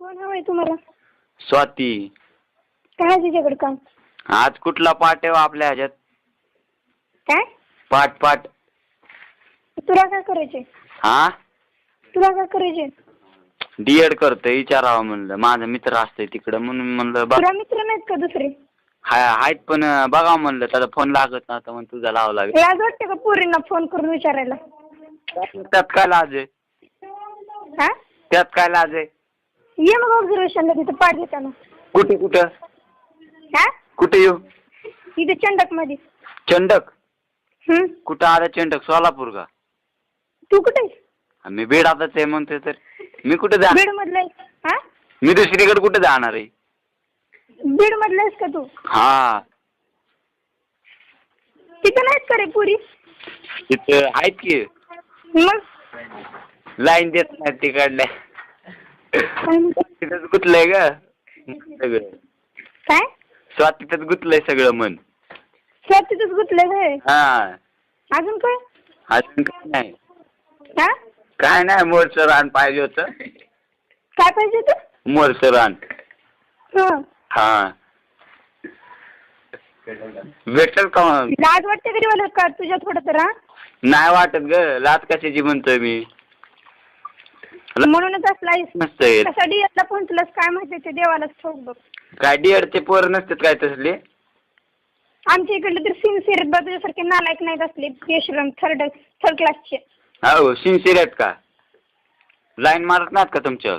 कोण हवंय तुम्हाला? स्वाती. काय आहे तिच्याकडे काम. आज कुठला पाठ आहे हो आपल्या ह्याच्यात? काय? पाठ पाठ. तुला काय करायचे हा? तुला काय करायचे डीएड करतोय विचारावं म्हणलं. माझा मित्र असतोय तिकडं म्हणून म्हणलं बघ. तुला मित्र नाहीत का दुसरे? हाय आहेत पण बघावं म्हणलं. त्याचा फोन लागत नव्हता म्हणून तुझा लावा लागेल. लाज वाटते का पोरींना फोन करून विचारायला? त्यात काय लाज आहे? हा? त्यात काय लाज आहे? ये मग ऑब्झर्वेशनला तिथं पाठ घेताना कुठे कुठं? हा? कुठे येऊ? इथे चंडकमध्ये चंडक? हम्म. कुठं आलं चंडक? सोलापूर का? तू कुठे? मी बेडातच आहे म्हणतोय तर. मी कुठे जा बीड मधला हा? मी दुसरीकडे कुठे जाणार आहे? बीड मधला आहेस का तू? हा. तिथं नाहीत का रे पुरी? तिथं आहेत की. मग? लाईन देत नाही तिकडल्या. काय म्हणते? तिथंच गुतलंय ग. सगळं. काय? स्वातीतच गुतलंय सगळं मन. तिथंच गुतलं होय? हा. अजून काय? अजून काय नाही. हा? काय नाही मोरचं रान पाहिजे होतं. काय पाहिजे होतं? मोरचं रान. हं. हा. भेटल का मग? लाज वाटते तरी मला का? तुझ्या थोडं तर हा? नाही वाटत ग. लाच कशाची म्हणतोय मी? म्हणूनच असला कसा पोहोचलास काय माहिती ते देवालाच ठाऊक बघ. काय डिअरचे पोर नसतात काय तसले? आमच्या इकडले तर सिन्सिअर तुझ्यासारखे नालायक नाहीत असले. बेशरम थर्ड थर्ड क्लासचे हो सिन्सिअर आहेत का? लाईन मारत नाहीत का तुमच्यावर?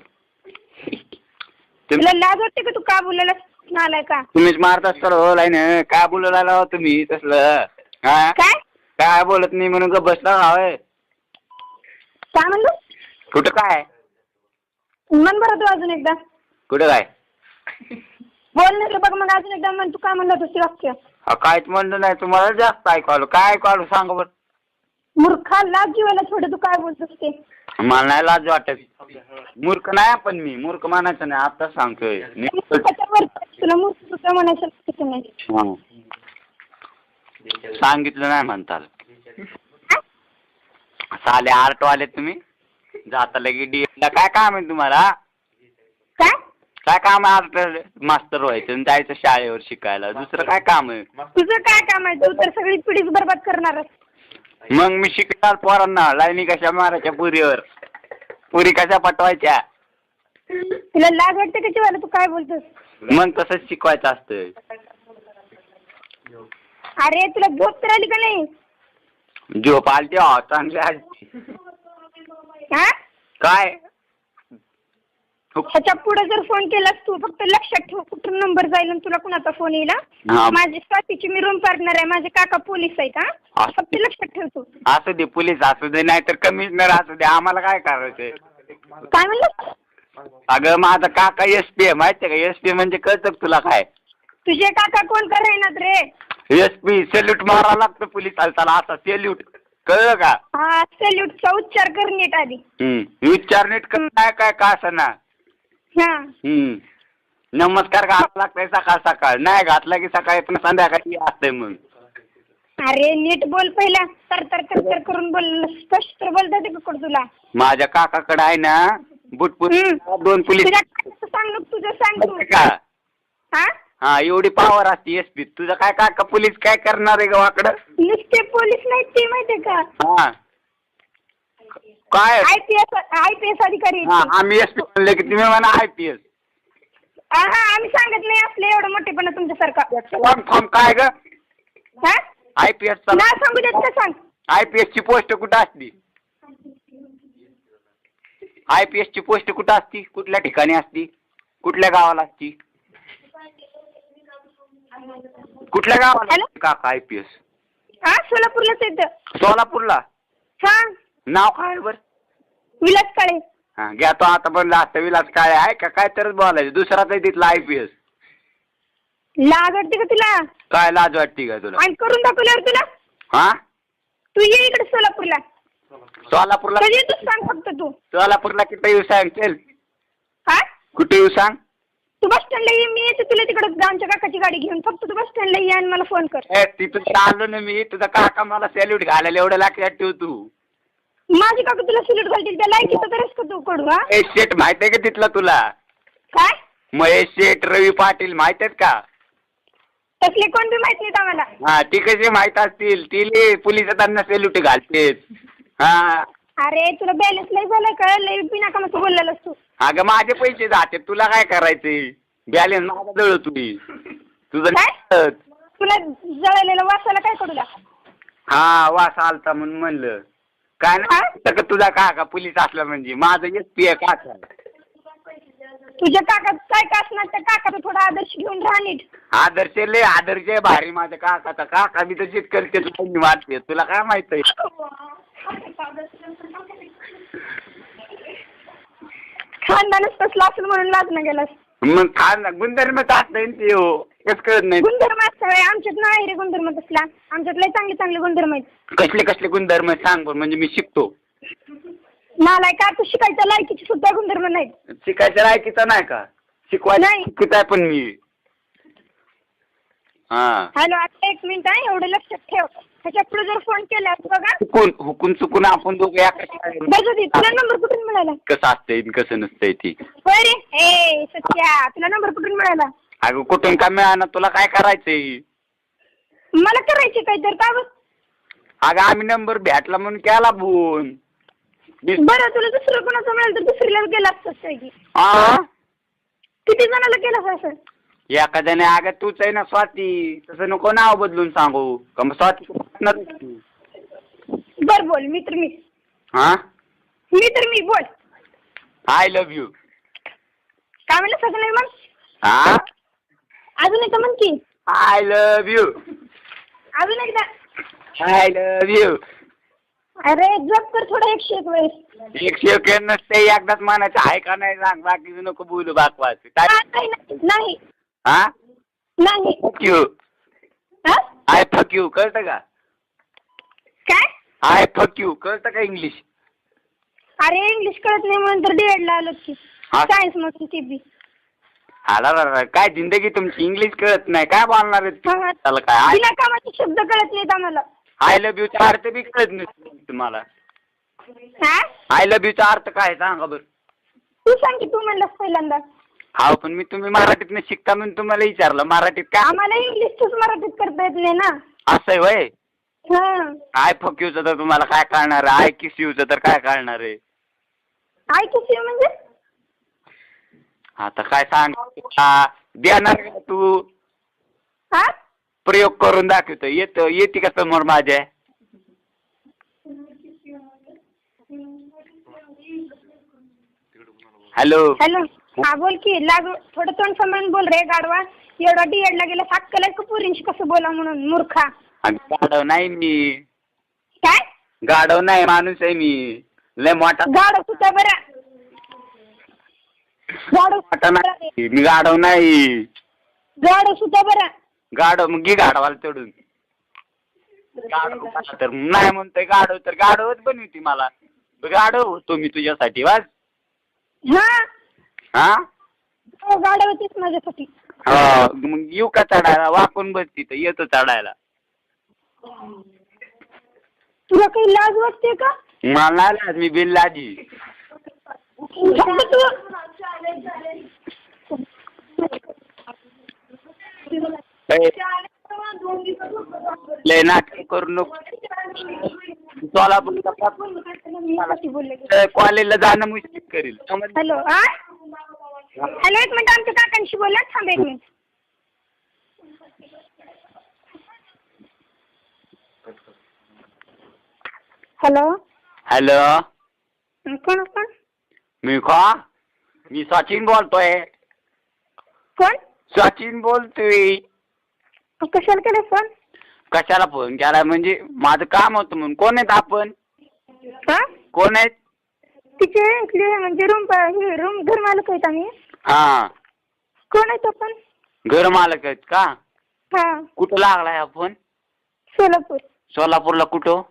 तुम- तुला लाज वाटते का तू का बोलायला नालाय का तुम्हीच मारत असता हो लाईन. काय बोलायला हो तुम्ही तसलं. हा? काय? काय बोलत नाही म्हणून का बसला हवंय काय म्हणलो? कुठं काय म्हण बरं तू अजून एकदा. कुठं काय? बोल नाही बघ मग अजून एकदा म्हण तू काय म्हणलं होतं ते वाक्य? हा, काहीच म्हणलं नाही तुम्हाला जास्त ऐकू आलं. काय ऐकू आलं सांगा बरं. मूर्खा लाज जीवाला थोडं तू काय बोलतोस ते? मला नाही लाज वाटत. मूर्ख नाही पण मी मूर्ख मानायचं नाही आता सांगतोय. तुला मूर्ख सुद्धा म्हणायचं नाही? हा. सांगितलं नाही म्हणताल. हा? साले आर्ट वाले तुम्ही? जाता लगे डी ला. काय काम आहे तुम्हाला? काय? काय काम आहे आर्ट मास्टर व्हायचं आणि जायचं शाळेवर शिकायला. दुसरं काय काम आहे? तुझं काय काम आहे? तू तर सगळी पिढीच बरबाद करणारच मग मी शिकणार पोरांना. लाईनी कशा मारायच्या पुरीवर? पुरी कशा पटवायच्या? तुला लाज वाटते का जीवाला? तू काय बोलतोस? मग तसंच शिकवायचं असतं अरे तुला झोप तर आली का नाही? झोप आलती हो चांगली आलती. हा? काय? ह्याच्या पुढे जर फोन केलास तू फक्त लक्षात ठेव कुठून नंबर जाईल आणि तुला कुणाचा फोन येईल हा? हा. माझी स्वातीची मी रूम पार्टनर आहे माझे काका पोलीस आहेत हा? हा. फक्त लक्षात ठेव तू. असू दे पोलीस असू दे नाही तर कमिशनर असू दे आम्हाला काय करायचंय? काय म्हणलं? अगं माझा काका एस पी आहे माहितीये का? एस पी म्हणजे कळतं का तुला काय? तुझे काका कोण करेनात रे एस पी सेल्यूट मारावं लागतं पोलीस असा सेल्यूट कळलं का? हा सॅल्यूटचा उच्चार कर नीट आधी. हम्म. उच्चार नीट कर नाही काय का असं ना. हा. हम्म. नमस्कार घालावं लागतंय सकाळ सकाळ. नाही घातला की सकाळी पण संध्याकाळी असतंय मग. अरे नीट बोल पहिला. तर तर तर तर करून बोल. स्पष्ट बोलता येते का कोण तुला? माझ्या काकाकडे आहे ना बुटपूर हम्म. दोन पोलीस तुझ्या काकाचं सांग ना, तुझं सांग तू. का? हा एवढी पावर असते एस पी तुझा काय काका पोलीस काय करणार आहे गावाकडं नुसते पोलीस नाहीत ते माहितीये का? हा. काय? I P S I P S अधिकारी हा आहेत ते. आम्ही एस पी म्हणले की तुम्ही म्हणा आय पी एस हा हा, आम्ही सांगत नाही असले एवढं मोठेपणा तुमच्यासारखा. फॉर्म काय ग? हा? आय पी एस ना सांगू देत का सांग? आय पी एस ची पोस्ट कुठं असती? आय पी एस ची पोस्ट कुठं असती? कुठल्या ठिकाणी असती? कुठल्या गावाला असती? कुठल्या गावाला? असती काका आय पी एस हा सोलापूरलाच येतं. सोलापूरला? सांग नाव काय बर? विलास काळे. हा घ्या तो आता पण लास्ट विलास काय आहे का? काय तरच बोलायचं. दुसराच आहे तिथला आय पी एस लाज वाटते का तुला? काय लाज वाटते का तुला? आणि करून दाखवल्यावर तुला? हा? तू ये इकडे सोलापूरला. सोलापूरला? कधी येतोस सांग फक्त तू. सोलापूरला कुठे येऊ सांग चल हा? कुठे येऊ सांग? तू बस स्टँडला ये मी येते तुला तिकडे आमच्या काकाची गाडी घेऊन फक्त तू बस स्टँडला ये आणि मला फोन कर. ए तिथून आलो ना मी तुझा काका मला सॅल्यूट घालायला एवढं लक्षात ठेव तू. माझे काका तुला सिलेक्ट घालतील त्या लायकीचं तरच का तू कडू हा? ए शेट माहीत आहे का तिथला तुला? काय? महेश शेठ रवी पाटील माहीत आहेत का? तसले कोण बी माहीत नाहीत आम्हाला. हा ती कशी माहीत असतील ती लई पोलिसांना सेल्यूट घालतेत. हा. अरे तुला बॅलन्स लय झालं का? लय बिना कामाचं बोललेलंस तू. अगं माझे पैसे जाते. तुला काय करायचंय? बॅलेन्स माझा जळ तुम्ही तुझं काय? नाही. तुला जळलेलं वासाला काय करू लाग हा वास आलता म्हणून म्हणलं. काय हा? नाही का तुझा काका पोलीस असला म्हणजे? माझं एस पी आहे काका तुझ्या काका काय का असणार? त्या काकाचा थोडा आदर्श घेऊन राहा नीट. आदर्श लय आदर्श आहे भारी माझ्या काकाचा. काका तशीच करते तुला वाटते तुला काय माहीत आहे? खानदानच तसलं असेल म्हणून लाजणं गेलास मग खान गुणधर्मच असतंय ना ते हो. कस कळत नाही? गुणधर्म सगळे आमच्यात नाही रे गुणधर्म तसला. आमच्यात लय चांगले चांगले गुणधर्म आहेत. कसले कसले गुणधर्म आहेत सांग म्हणजे मी शिकतो. नालाय का तू शिकायच्या लायकीचे सुद्धा गुणधर्म नाहीत. शिकायच्या लायकीचा नाही का? शिकवायला नाही. शिकत आहे पण मी. हा. हॅलो आता एक मिनिट आहे एवढं लक्षात ठेव. ह्याच्या पुढे जर फोन केला बघा. हुकून हुकून चुकून आपण दोघं एका शाळेत- बघू दे तुला नंबर कुठून मिळाला? कसं असतंय आणि कसं नसतंय ती? होय रे. ए सत्या तुला नंबर कुठून मिळाला? अगं कुठून का मिळाना तुला काय करायचंय? मला करायची काय तर का बघ अगं आम्ही नंबर भेटला म्हणून केला फोन मी- बरं तुला दुसरं कोणाचं मिळालं तर दुसरीला गेला असतंस काय की. आ? किती जणाला केलं असं? एखाद्याने अगं तूच आहे ना स्वाती. तसं नको नाव बदलून सांगू. का मग स्वाती बर बोल मी तर मी. हा? मी तर मी बोल. आय लव्ह यू काय म्हणलं सगळं नाही मग हा? अजून एकदा म्हण की. आय लव्ह यू अजून एकदा. आय लव्ह यू अरे जप कर थोडा एकशे एक वेळेस. एक सेकंड नसते एकदाच म्हणायचं आहे का नाही सांग बाकीचं नको बोलू बाकवास. हा, नाही नाही, नाही. हा? नाही. यू हा? आय फक यू कळतं का? काय? आय फक यू कळतं का इंग्लिश अरे इंग्लिश कळत नाही म्हणून तर डीएड ला आलो की. हा. सायन्स मधून ती बी आला रा काय जिंदगी तुमची? इंग्लिश कळत नाही. काय बोलणार आहे हा. त्याला काय? बिना कामाचे शब्द कळत नाहीत आम्हाला. आय लव्ह यूचा अर्थ बी कळत नाही तुम्हाला. हा? आय लव्ह यूचा अर्थ काय? आहे सांगा बरं. तू सांग की तू म्हणलास पहिल्यांदा. हा पण मी तुम्ही मराठीतनं शिकता म्हणून तुम्हाला विचारलं. मराठीत काय? आम्हाला इंग्लिशच मराठीत करता येत नाही ना. असं आहे वय. आय फक यूचं तर तुम्हाला काय कळणार आहे? आय किस यूचं तर काय कळणार आहे? आय किसी म्हणजे? आता काय सांग? हा, देणार का तू. हा? प्रयोग करून दाखवतो. येतो येते का समोर माझ्या? हॅलो. हॅलो. हा बोल की. लाग थोडं तोंड सांभाळून बोल रे गाडवा एवढा डीएड ला गेला सात का पुरींशी कसं बोला म्हणून मूर्खा. गाडव नाही मी. काय? गाडव नाही माणूस आहे मी. लय मोठा. गाडव सुद्धा बरा? गाडव मोठा नाही. मी गाडव नाही. गाडव सुद्धा बरा? गाडव मग घे गाडवाला चढून. गाढव मला तर नाही म्हणतोय गाडव तर गाडवच बनवती मला. गाडव होतो मी तुझ्यासाठी वाच हा? हा? हो गाडवतीच माझ्यासाठी. हा, मग येऊ का चढायला? वाकून बस तिथं येतो चढायला. तुला काही लाज वाटते का? मला नाही लाज, मी बिल लाजी फक्त तू लय- नाटक करू नको. सोलापूरला कॉलेजला जाणं मुश्किल करील. समजलं? हॅलो हॅलो एक मिनिट आमच्या काकांशी बोला. थांब एक मिनिट. हॅलो हॅलो कोण कोण मी का मी सचिन बोलतोय कोण सचिन बोलतोय कशाला केलं फोन कशाला फोन केला म्हणजे माझं काम होतं म्हणून कोण आहेत आपण हा कोण आहेत तिचे इथले म्हणजे रूम हे रूम घर मालक आहेत आम्ही हा कोण आहेत आपण घर मालक आहेत का हा कुठं लागलाय आपण सोलापूर सोलापूरला कुठं?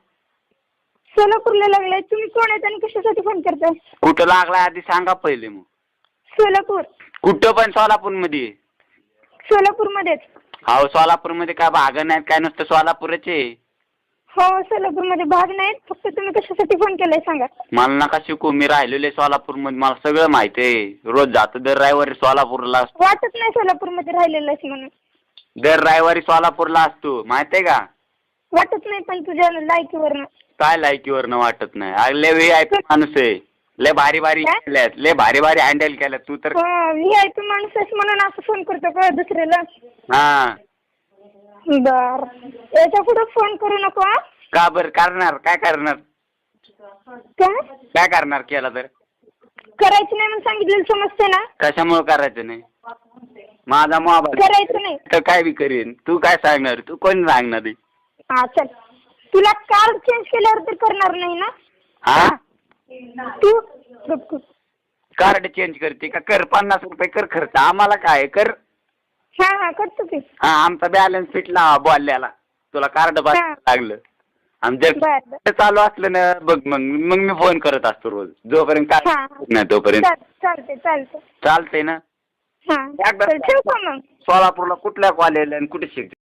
सोलापूरला लागलाय. तुम्ही कोण आहेत आणि कशासाठी फोन करताय? कुठं लागलाय आधी सांगा पहिले मग. सोलापूर. कुठं पण सोलापूरमध्ये. सोलापूरमध्येच. हो सोलापूरमध्ये काय भाग नाहीत काय नुसतं सोलापूरच? आहे हो सोलापूरमध्ये भाग नाहीत. फक्त तुम्ही कशासाठी फोन केलाय सांगा. मला नका शिकू मी राहिलेले सोलापूरमध्ये. मला सगळं माहिती आहे. रोज जातो दर रविवारी सोलापूरला असतो. वाटत नाही सोलापूरमध्ये राहिलेलं आहेस म्हणून. दर रविवारी सोलापूरला असतो. माहिती आहे का? वाटत नाही पण तुझ्या लायकीवरनं काय लायकीवरनं वाटत नाही? अरे लय व्ही आय पी माणूस आहे. लय भारी भारी काय? केल्यात लय भारी भारी हँडल केल्यात. तू तर व्ही आय पी माणूस आहेस म्हणून असं फोन करतो का दुसऱ्याला? हा. बर. याच्यापुढे फोन करू नको हा? का बरं? करणार. काय करणार? काय? काय करणार केला तर? करायचं नाही म्हणून सांगितलेलं समजते ना? कशामुळे करायचं नाही? माझा मोबाईल करायचं नाही. तर काय बी करीन. तू काय सांगणार? तू कोण सांगणार? आहे? हा चल. तुला कार्ड चेंज केल्यावर तर करणार नाही ना? हा? तू गप गप. कार्ड चेंज करते का? कर पन्नास रुपये कर खर्च. आम्हाला काय कर. हा हा करतो की. हा आमचा बॅलन्स फिटला बोलल्याला. तुला कार्ड बस हा. लागलं. आणि जर बर बर. ते चालू असलं ना बघ मग मग मी फोन करत असतो रोज. जोपर्यंत काय. नाही तोपर्यंत. चाल चालते चालते चालतंय ना? हा. एकदा- चल ठेवू का मग? सोलापूरला कुठल्या कॉलेजला आणि कुठे शिकते?